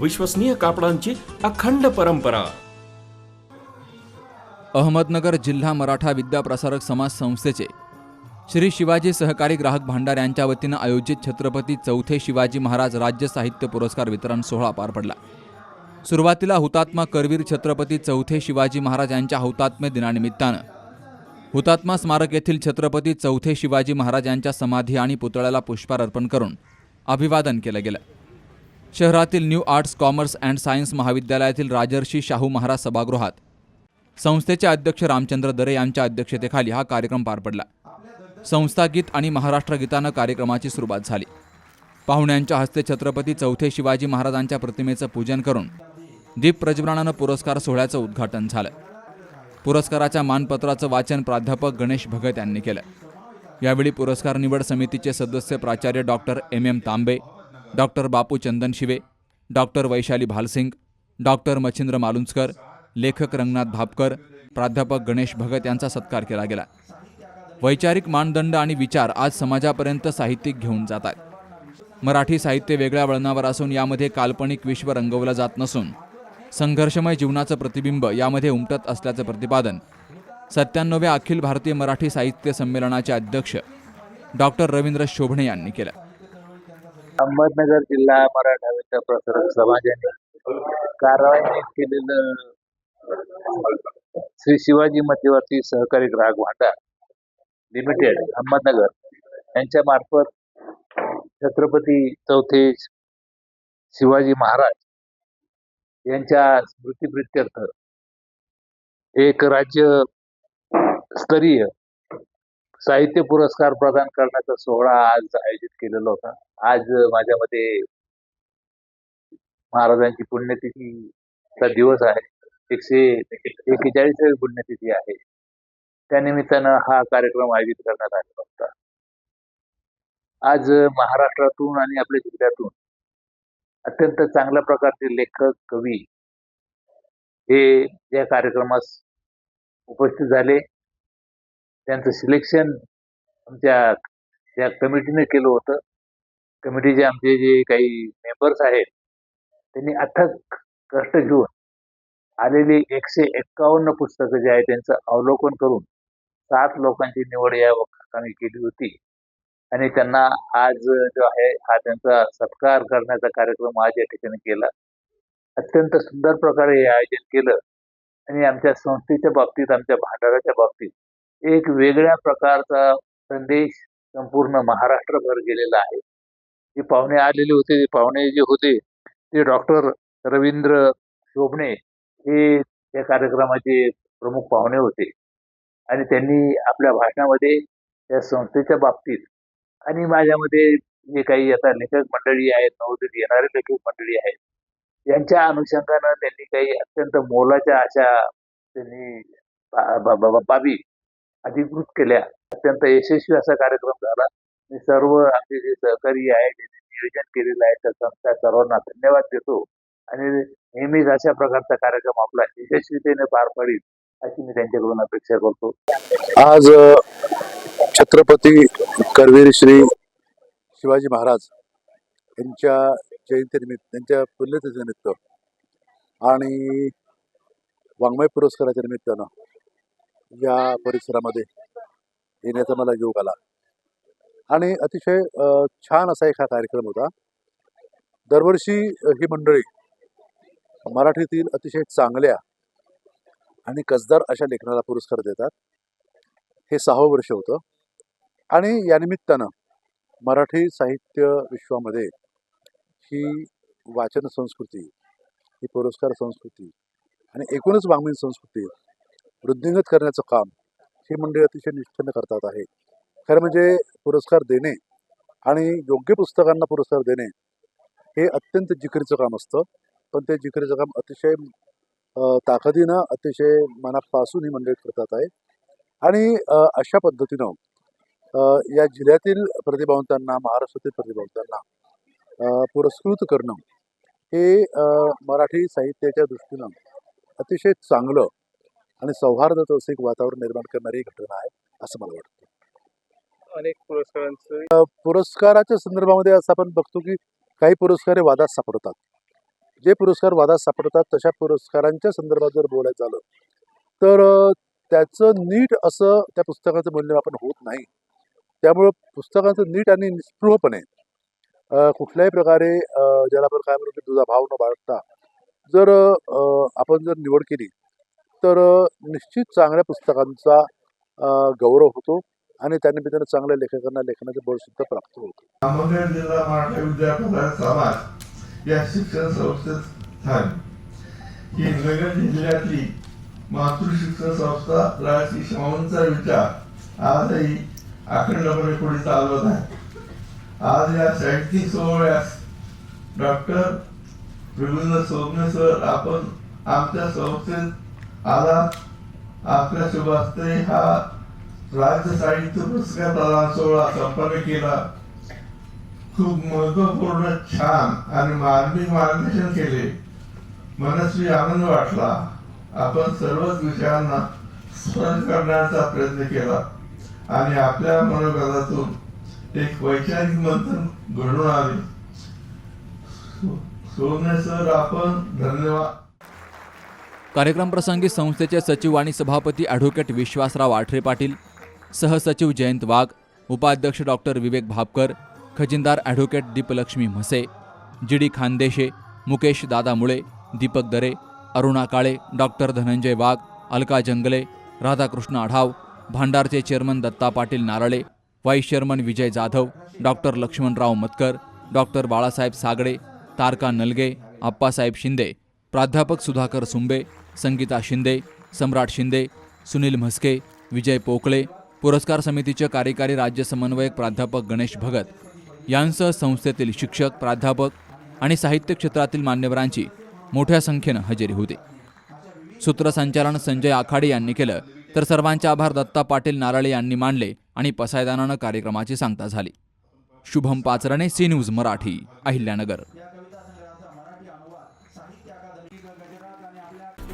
विश्वसनीय कापडांची अखंड परंपरा. अहमदनगर जिल्हा मराठा विद्याप्रसारक समाज संस्थेचे श्री शिवाजी सहकारी ग्राहक भांडार यांच्या वतीनं आयोजित छत्रपती चौथे शिवाजी महाराज राज्य साहित्य पुरस्कार वितरण सोहळा पार पडला. सुरुवातीला हुतात्मा करवीर छत्रपती चौथे शिवाजी महाराज यांच्या हौतात्म्य दिनानिमित्तानं. हुतात्मा स्मारक येथील छत्रपती चौथे शिवाजी महाराज यांच्या समाधी आणि पुतळ्याला पुष्पार अर्पण करून अभिवादन केलं गेलं. शहरातील new arts commerce and science महाविद्यालयातील राजर्षी शाहू महाराज सभागृहात संस्थेचे अध्यक्ष रामचंद्र दरे यांच्या अध्यक्षतेखाली हा कार्यक्रम पार पडला. संस्था गीत आणि महाराष्ट्र गीतानं कार्यक्रमाची सुरुवात झाली. पाहुण्यांच्या हस्ते छत्रपती चौथे शिवाजी महाराजांच्या प्रतिमेचं पूजन करून दीप प्रज्वलनानं पुरस्कार सोहळ्याचं उद्घाटन झालं. पुरस्काराच्या मानपत्राचं वाचन प्राध्यापक गणेश भगत यांनी केलं. यावेळी पुरस्कार निवड समितीचे सदस्य प्राचार्य doctor M M Tambe doctor Bapu Chandan Shive doctor Vaishali Bhalsing doctor Machhindra Malunjkar लेखक रंगनाथ भापकर प्राध्यापक गणेश भगत यांचा सत्कार केला गेला. वैचारिक मानदंड आणि विचार आज समाजापर्यंत साहित्यिक घेऊन जात आहेत. मराठी साहित्य वेगळ्या वळणावर असून यामध्ये काल्पनिक विश्व रंगवलं जात नसून संघर्षमय जीवनाचं प्रतिबिंब यामध्ये उमटत असल्याचं प्रतिपादन सत्त्याण्णव्या अखिल भारतीय मराठी साहित्य संमेलनाचे अध्यक्ष डॉक्टर रवींद्र शोभणे यांनी केलं. अहमदनगर जिल्हा मराठा विद्या प्रसारक समाजाने कारवाई केलेलं श्री शिवाजी मध्यवर्ती सहकारी ग्राहक भांडार लिमिटेड अहमदनगर. यांच्या मार्फत छत्रपती चौथे शिवाजी महाराज यांच्या स्मृतीप्रित्यर्थ एक राज्य स्तरीय साहित्य पुरस्कार प्रदान करण्याचा सोहळा आज आयोजित केलेला होता. आज माझ्यामध्ये महाराजांची पुण्यतिथीचा दिवस आहे. एकशे एकेचाळीसावी पुण्यतिथी आहे. त्यानिमित्तानं हा कार्यक्रम आयोजित करण्यात आलेला होता. आज महाराष्ट्रातून आणि आपल्या जिल्ह्यातून अत्यंत चांगल्या प्रकारचे लेखक कवी हे या कार्यक्रमास उपस्थित झाले. त्यांचं सिलेक्शन आमच्या ज्या कमिटीने केलं होतं. कमिटीचे आमचे जे काही मेंबर्स आहेत त्यांनी अथक कष्ट घेऊन आलेली एकशे एक्कावन्न पुस्तकं जे आहेत त्यांचं अवलोकन करून सात लोकांची निवड या ठिकाणी केली होती. आणि त्यांना आज जो आहे हा त्यांचा सत्कार करण्याचा कार्यक्रम आज या ठिकाणी केला. अत्यंत सुंदर प्रकारे हे आयोजन केलं. आणि आमच्या संस्थेच्या बाबतीत आमच्या भांडाराच्या बाबतीत एक वेगळ्या प्रकारचा संदेश संपूर्ण महाराष्ट्रभर गेलेला आहे. जे पाहुणे आलेले होते ते पाहुणे जे होते ते डॉक्टर रवींद्र शोभणे हे या कार्यक्रमाचे प्रमुख पाहुणे होते. आणि त्यांनी आपल्या भाषणामध्ये त्या संस्थेच्या बाबतीत आणि माझ्यामध्ये जे काही आता लेखक मंडळी आहेत नवोदित येणारे लेखक मंडळी आहेत यांच्या अनुषंगानं त्यांनी काही अत्यंत मोलाच्या अशा त्यांनी बा- बा- बा- बाबी अधिकृत केल्या. अत्यंत यशस्वी असा कार्यक्रम झाला. मी सर्व आमचे जे सहकारी आहे ज्यांनी नियोजन केलेलं आहे त्या संस्था सर्वांना धन्यवाद देतो. आणि नेहमीच अशा प्रकारचा कार्यक्रम आपला यशस्वीतेने पार पडेल अशी मी त्यांच्याकडून अपेक्षा करतो. आज छत्रपती करवीर श्री शिवाजी महाराज यांच्या जयंतीनिमित्त त्यांच्या पुण्यतिथीनिमित्त आणि वाङ्मय पुरस्काराच्या निमित्तानं या परिसरामध्ये येण्याचा मला योग आला. आणि अतिशय छान असा एक हा कार्यक्रम होता. दरवर्षी ही मंडळी मराठीतील अतिशय चांगल्या आणि कसदार अशा लेखनाला पुरस्कार देतात. हे सहावं वर्ष होतं. आणि यानिमित्तानं मराठी साहित्य विश्वामध्ये ही वाचन संस्कृती ही पुरस्कार संस्कृती आणि एकूणच वाङ्मयीन संस्कृती वृद्धिंगत करण्याचं काम ही मंडळी अतिशय निष्ठेनं करतात आहे. खरं म्हणजे पुरस्कार देणे आणि योग्य पुस्तकांना पुरस्कार देणे हे अत्यंत जिकरीचं काम असतं. पण ते जिकरीचं काम अतिशय ताकदीनं अतिशय मनापासून ही मंडळी करतात आहे. आणि अशा पद्धतीनं या जिल्ह्यातील प्रतिभावंतांना महाराष्ट्रातील प्रतिभावंतांना पुरस्कृत करणं हे मराठी साहित्याच्या दृष्टीनं अतिशय चांगलं आणि सौहार्दाचं असं एक वातावरण निर्माण करणारी घटना आहे असं मला वाटतं. अनेक पुरस्कारांचं पुरस्काराच्या संदर्भामध्ये असं आपण बघतो की काही पुरस्कार वादात सापडतात. जे पुरस्कार वादात सापडतात तशा पुरस्कारांच्या संदर्भात जर बोलायचं झालं तर त्याचं नीट असं त्या पुस्तकाचं मूल्यमापन होत नाही. त्यामुळं पुस्तकाचं नीट आणि निस्पृहपणे कुठल्याही प्रकारे ज्याला आपण काय म्हणतो की तुझा भाव न बाळगता जर आपण जर निवड केली तर निश्चित चांगल्या पुस्तकांचा गौरव होतो आणि त्यानिमित्तानं चांगल्या लेखकांना लेखनाचे बळ सुद्धा प्राप्त होतो. अहमदनगर जिल्हा मराठी विद्यापीठात समाज या शिक्षण संस्थेत झाली. ही नगर जिल्ह्यातली मातृ शिक्षण संस्था राजश्री शाहूंचा विचार आजही अखंडपणे पुढे चालवत आहे. आज या साहित्यिक सोहळ्यास डॉक्टर रवींद्र सोमने सर आपण आमच्या संस्थेत आला. आपल्या सुभाषते हा राज्य साहित्य पुरस्कार प्रदान सोहळा संपन्न केला. खूप महत्त्वपूर्ण छान आणि मार्मिक मार्गदर्शन केले. मनस्वी आनंद वाटला. आपण सर्वच विषयांना स्मरण करण्याचा प्रयत्न केला. आणि आपल्या मनोगतातून एक वैचारिक मंथन घडून आले. सोने सर आपण धन्यवाद. कार्यक्रम प्रसंगी संस्थेचे सचिव आणि सभापती ॲडव्होकेट विश्वासराव आठरे पाटील सहसचिव जयंत वाघ उपाध्यक्ष doctor Vivek Bhapkar खजिनदार advocate Deeplakshmi Mhase G D Khandeshe Mukesh Dada Mule Deepak Dare Aruna Kale doctor Dhananjay Wagh Alka Jangle Radhakrishna Adhav भांडारचे chairman Datta Patil Narale vice chairman Vijay Jadhav doctor Laxmanrao Matkar doctor Balasaheb Sagade Taraka Nalge Appasaheb Shinde प्राध्यापक सुधाकर सुंबे संगीता शिंदे सम्राट शिंदे सुनील म्हस्के विजय पोकळे पुरस्कार समितीचे कार्यकारी राज्य समन्वयक प्राध्यापक गणेश भगत यांसह संस्थेतील शिक्षक प्राध्यापक आणि साहित्य क्षेत्रातील मान्यवरांची मोठ्या संख्येनं हजेरी होती. सूत्रसंचालन संजय आखाडे यांनी केलं तर सर्वांचे आभार दत्ता पाटील नारळे यांनी मानले आणि पसायदानानं कार्यक्रमाची सांगता झाली. Shubham Pacharne C news Marathi Ahilyanagar.